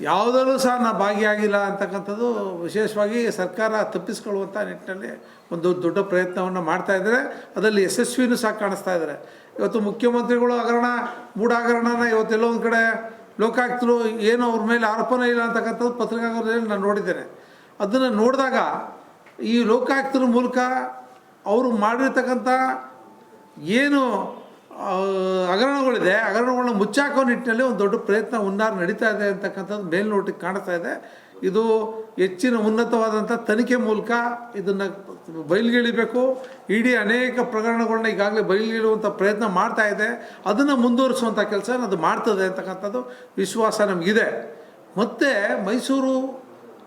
ಯಾವುದರಲ್ಲೂ ಸಹ ನಾ ಭಾಗಿಯಾಗಿಲ್ಲ ಅಂತಕ್ಕಂಥದ್ದು ವಿಶೇಷವಾಗಿ ಸರ್ಕಾರ ತಪ್ಪಿಸ್ಕೊಳ್ಳುವಂಥ ನಿಟ್ಟಿನಲ್ಲಿ ಒಂದು ದೊಡ್ಡ ಪ್ರಯತ್ನವನ್ನು ಮಾಡ್ತಾ ಇದ್ದಾರೆ. ಅದರಲ್ಲಿ ಯಶಸ್ವಿನೂ ಸಹ ಕಾಣಿಸ್ತಾ ಇದ್ದಾರೆ. ಇವತ್ತು ಮುಖ್ಯಮಂತ್ರಿಗಳು ಹಗರಣ ಮೂಢ ಹಗರಣನ ಇವತ್ತೆಲ್ಲೋ ಒಂದು ಕಡೆ ಲೋಕಾಯುಕ್ತರು ಏನು ಅವ್ರ ಮೇಲೆ ಆರೋಪನೇ ಇಲ್ಲ ಅಂತಕ್ಕಂಥದ್ದು ಪತ್ರಿಕಾಗೋಷ್ಠಿಯಲ್ಲಿ ನಾನು ನೋಡಿದ್ದೇನೆ. ಅದನ್ನು ನೋಡಿದಾಗ ಈ ಲೋಕಾಯುಕ್ತರ ಮೂಲಕ ಅವರು ಮಾಡಿರ್ತಕ್ಕಂಥ ಏನು ಹಗರಣಗಳಿದೆ. ಹಗರಣಗಳನ್ನ ಮುಚ್ಚಾಕೋ ನಿಟ್ಟಿನಲ್ಲಿ ಒಂದು ದೊಡ್ಡ ಪ್ರಯತ್ನ ಹುನ್ನಾರ ನಡೀತಾ ಇದೆ ಅಂತಕ್ಕಂಥದ್ದು ಮೇಲ್ನೋಟಕ್ಕೆ ಕಾಣಿಸ್ತಾ ಇದೆ. ಇದು ಹೆಚ್ಚಿನ ಉನ್ನತವಾದಂಥ ತನಿಖೆ ಮೂಲಕ ಇದನ್ನು ಬಯಲಿಗೆಳಿಬೇಕು. ಇಡೀ ಅನೇಕ ಪ್ರಕರಣಗಳನ್ನ ಈಗಾಗಲೇ ಬಯಲಿಗೆಳುವಂಥ ಪ್ರಯತ್ನ ಮಾಡ್ತಾ ಇದೆ. ಅದನ್ನು ಮುಂದುವರಿಸುವಂಥ ಕೆಲಸ ಅದು ಮಾಡ್ತದೆ ಅಂತಕ್ಕಂಥದ್ದು ವಿಶ್ವಾಸ ನಮಗಿದೆ. ಮತ್ತು ಮೈಸೂರು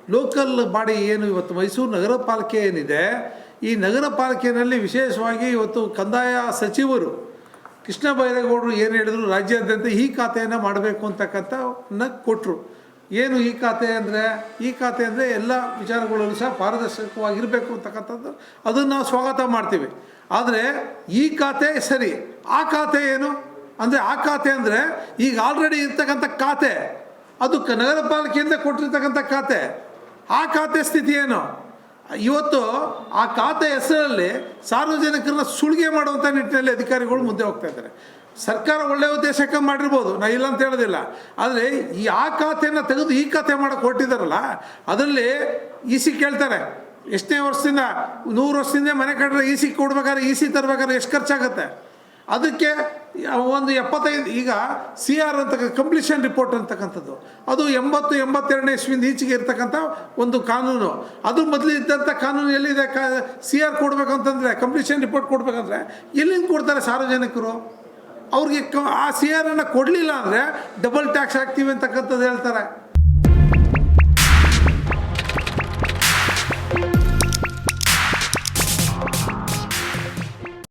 ಲೋಕಲ್ ಬಾಡಿ ಏನು ಇವತ್ತು? ಮೈಸೂರು ನಗರ ಪಾಲಿಕೆ ಏನಿದೆ? ಈ ನಗರ ಪಾಲಿಕೆಯಲ್ಲಿ ವಿಶೇಷವಾಗಿ ಇವತ್ತು ಕಂದಾಯ ಸಚಿವರು ಕೃಷ್ಣ ಬೈರೇಗೌಡರು ಏನು ಹೇಳಿದ್ರು? ರಾಜ್ಯಾದ್ಯಂತ ಈ ಖಾತೆಯನ್ನು ಮಾಡಬೇಕು ಅಂತಕ್ಕಂಥ ಕೊಟ್ಟರು ಏನು ಈ ಖಾತೆ ಅಂದರೆ? ಈ ಖಾತೆ ಅಂದರೆ ಎಲ್ಲ ವಿಚಾರಗಳಲ್ಲೂ ಸಹ ಪಾರದರ್ಶಕವಾಗಿರಬೇಕು ಅಂತಕ್ಕಂಥದ್ದು. ಅದನ್ನು ನಾವು ಸ್ವಾಗತ ಮಾಡ್ತೀವಿ. ಆದರೆ ಈ ಖಾತೆ ಸರಿ. ಆ ಖಾತೆ ಏನು? ಅಂದರೆ ಆ ಖಾತೆ ಅಂದರೆ ಈಗ ಆಲ್ರೆಡಿ ಇರ್ತಕ್ಕಂಥ ಖಾತೆ. ಅದು ನಗರ ಪಾಲಿಕೆಯಿಂದ ಕೊಟ್ಟಿರ್ತಕ್ಕಂಥ ಖಾತೆ. ಆ ಖಾತೆ ಸ್ಥಿತಿ ಏನು? ಇವತ್ತು ಆ ಖಾತೆ ಹೆಸರಲ್ಲಿ ಸಾರ್ವಜನಿಕರನ್ನ ಸುಲಿಗೆ ಮಾಡುವಂಥ ನಿಟ್ಟಿನಲ್ಲಿ ಅಧಿಕಾರಿಗಳು ಮುಂದೆ ಹೋಗ್ತಾ ಇದ್ದಾರೆ. ಸರ್ಕಾರ ಒಳ್ಳೆಯ ಉದ್ದೇಶಕ್ಕೆ ಮಾಡಿರ್ಬೋದು. ನಾ ಇಲ್ಲ ಅಂತ ಹೇಳೋದಿಲ್ಲ. ಆದರೆ ಈ ಆ ಖಾತೆಯನ್ನು ತೆಗೆದು ಈ ಖಾತೆ ಮಾಡೋಕೆ ಕೊಟ್ಟಿದ್ದಾರಲ್ಲ ಅದರಲ್ಲಿ ಇ ಸಿ ಕೇಳ್ತಾರೆ. ಎಷ್ಟನೇ ವರ್ಷದಿಂದ, ನೂರು ವರ್ಷದಿಂದ ಮನೆ ಕಟ್ಟರೆ ಇ ಸಿ ಕೊಡ್ಬೇಕಾದ್ರೆ ಇ ಸಿ ತರಬೇಕಾದ್ರೆ ಎಷ್ಟು ಖರ್ಚಾಗುತ್ತೆ? ಅದಕ್ಕೆ ಒಂದು ಎಪ್ಪತ್ತೈದು, ಈಗ ಸಿ ಆರ್ ಅಂತಕ್ಕ ಕಂಪ್ಲೀಷನ್ ರಿಪೋರ್ಟ್ ಅಂತಕ್ಕಂಥದ್ದು. ಅದು ಎಂಬತ್ತು, ಎಂಬತ್ತೆರಡನೇ ಇಸ್ವಿಂದ ಈಚೆಗೆ ಇರ್ತಕ್ಕಂಥ ಒಂದು ಕಾನೂನು. ಅದು ಮೊದಲು ಇದ್ದಂಥ ಕಾನೂನು ಎಲ್ಲಿದೆ? ಕಾ ಸಿ ಆರ್ ಕೊಡಬೇಕಂತಂದರೆ ಕಂಪ್ಲೀಷನ್ ರಿಪೋರ್ಟ್ ಕೊಡಬೇಕಂದ್ರೆ, ಎಲ್ಲಿಂದ ಕೊಡ್ತಾರೆ ಸಾರ್ವಜನಿಕರು? ಅವ್ರಿಗೆ ಆ ಸಿ ಆರನ್ನು ಕೊಡಲಿಲ್ಲ ಅಂದರೆ ಡಬಲ್ ಟ್ಯಾಕ್ಸ್ ಹಾಕ್ತೀವಿ ಅಂತಕ್ಕಂಥದ್ದು ಹೇಳ್ತಾರೆ.